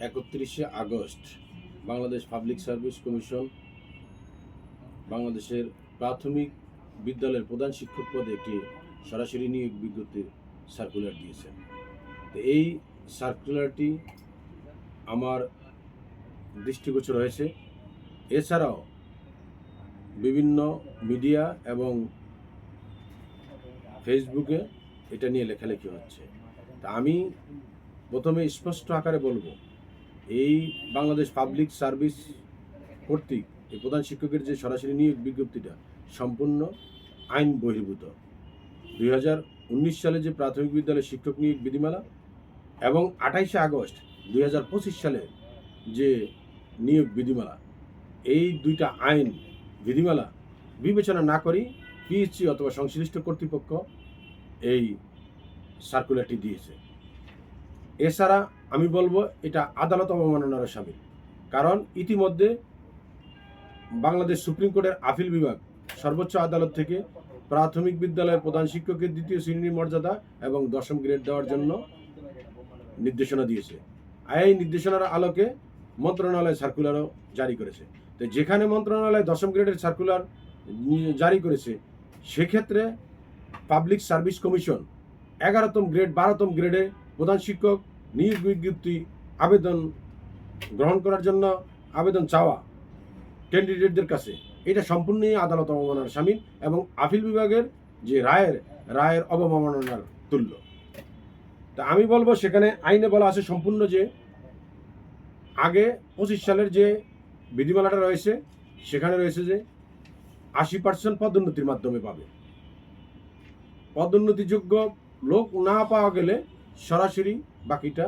একত্রিশে August Bangladesh public service commission বাংলাদেশের প্রাথমিক বিদ্যালয়ের প্রধান শিক্ষক পদে একটি সরাসরি নিয়োগ বিজ্ঞপ্তি সার্কুলার দিয়েছে। তো এই সার্কুলারটি আমার দৃষ্টিগোচর হয়েছে। এছাড়াও বিভিন্ন মিডিয়া এবং ফেসবুকে এটা নিয়ে লেখালেখি হচ্ছে। তা আমি প্রথমে স্পষ্ট আকারে বলব এই বাংলাদেশ পাবলিক সার্ভিস কর্তৃক এই প্রধান শিক্ষকের যে সরাসরি নিয়োগ বিজ্ঞপ্তিটা সম্পূর্ণ আইন বহির্ভূত। দুই হাজার উনিশ সালে যে প্রাথমিক বিদ্যালয় শিক্ষক নিয়োগ বিধিমালা এবং আঠাইশে আগস্ট দুই সালে যে নিয়োগ বিধিমালা, এই দুইটা আইন বিধিমালা বিবেচনা না করেই পিএইচসি অথবা সংশ্লিষ্ট কর্তৃপক্ষ এই সার্কুলারটি দিয়েছে। এছাড়া আমি বলব এটা আদালত অবমাননার সামিল। কারণ ইতিমধ্যে বাংলাদেশ সুপ্রিম কোর্টের আপিল বিভাগ সর্বোচ্চ আদালত থেকে প্রাথমিক বিদ্যালয়ের প্রধান শিক্ষকের দ্বিতীয় শ্রেণির মর্যাদা এবং দশম গ্রেড দেওয়ার জন্য নির্দেশনা দিয়েছে। এই নির্দেশনার আলোকে মন্ত্রণালয় সার্কুলারও জারি করেছে। তো যেখানে মন্ত্রণালয় দশম গ্রেডের সার্কুলার জারি করেছে, সেক্ষেত্রে পাবলিক সার্ভিস কমিশন এগারোতম গ্রেড, বারোতম গ্রেডে প্রধান শিক্ষক নিয়োগ বিজ্ঞপ্তি, আবেদন গ্রহণ করার জন্য আবেদন চাওয়া ক্যান্ডিডেটদের কাছে। এটা সম্পূর্ণই আদালত অবমাননার সামিল এবং আপিল বিভাগের যে রায়ের রায়ের অবমাননার তুল্য। তা আমি বলব সেখানে আইনে বলা আছে সম্পূর্ণ যে আগে পঁচিশ সালের যে বিধিমালাটা রয়েছে, সেখানে রয়েছে যে আশি পার্সেন্ট পদোন্নতির মাধ্যমে পাবে। পদোন্নতিযোগ্য লোক না পাওয়া গেলে সরাসরি বাকিটা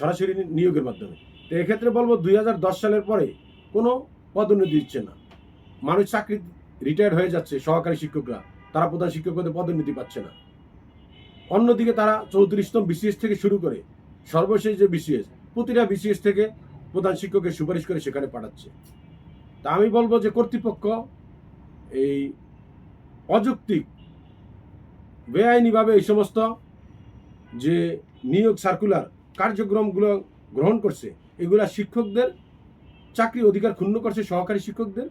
সরাসরি নিয়োগের মাধ্যমে। তো এক্ষেত্রে বলব দুই হাজার দশ সালের পরে কোনো পদোন্নতি দিচ্ছে না। মানুষ চাকরি রিটায়ার্ড হয়ে যাচ্ছে, সহকারী শিক্ষকরা। তারা প্রধান শিক্ষক পদে পদোন্নতি পাচ্ছে না। অন্যদিকে তারা চৌত্রিশতম বিসিএস থেকে শুরু করে সর্বশেষ যে বিসিএস প্রতিটা বিসিএস থেকে প্রধান শিক্ষকের সুপারিশ করে সেখানে পাঠাচ্ছে। তা আমি বলব যে কর্তৃপক্ষ এই অযৌক্তিক বেআইনিভাবে এই সমস্ত যে নিয়োগ সার্কুলার কার্যক্রমগুলো গ্রহণ করছে, এগুলা শিক্ষকদের চাকরি অধিকার ক্ষুণ্ণ করছে, সহকারী শিক্ষকদের।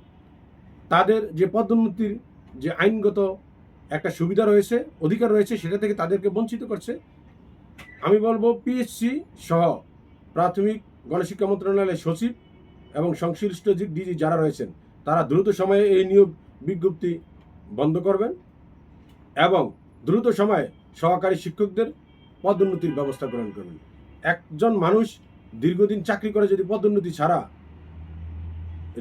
তাদের যে পদোন্নতির যে আইনগত একটা সুবিধা রয়েছে, অধিকার রয়েছে, সেটা থেকে তাদেরকে বঞ্চিত করছে। আমি বলব পিএসসি সহ প্রাথমিক গণশিক্ষা মন্ত্রণালয়ের সচিব এবং সংশ্লিষ্ট ডিজি যারা রয়েছেন, তারা দ্রুত সময়ে এই নিয়োগ বিজ্ঞপ্তি বন্ধ করবেন এবং দ্রুত সময়ে সহকারী শিক্ষকদের পদোন্নতির ব্যবস্থা গ্রহণ করবেন একজন মানুষ দীর্ঘদিন চাকরি করে যদি পদোন্নতি ছাড়া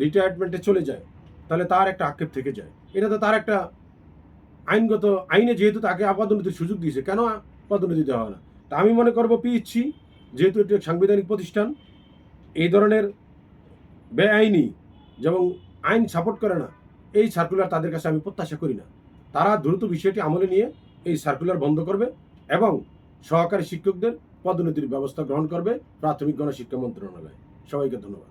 রিটায়ারমেন্টে চলে যায়, তাহলে তার একটা আক্ষেপ থেকে যায়। এটা তো তার একটা আইনগত আইনে যেহেতু তাকে পদোন্নতির সুযোগ দিয়েছে, কেন পদোন্নতি দেওয়া হয় না? তা আমি মনে করব পিইচ্ছি যেহেতু এটি সাংবিধানিক প্রতিষ্ঠান, এই ধরনের বেআইনি যেমন আইন সাপোর্ট করে না, এই সার্কুলার তাদের কাছে আমি প্রত্যাশা করি না। তারা দ্রুত বিষয়টি আমলে নিয়ে এই সার্কুলার বন্ধ করবে এবং সহকারী শিক্ষকদের পদোন্নতির ব্যবস্থা গ্রহণ করবে প্রাথমিক গণশিক্ষা মন্ত্রণালয়। সবাইকে ধন্যবাদ।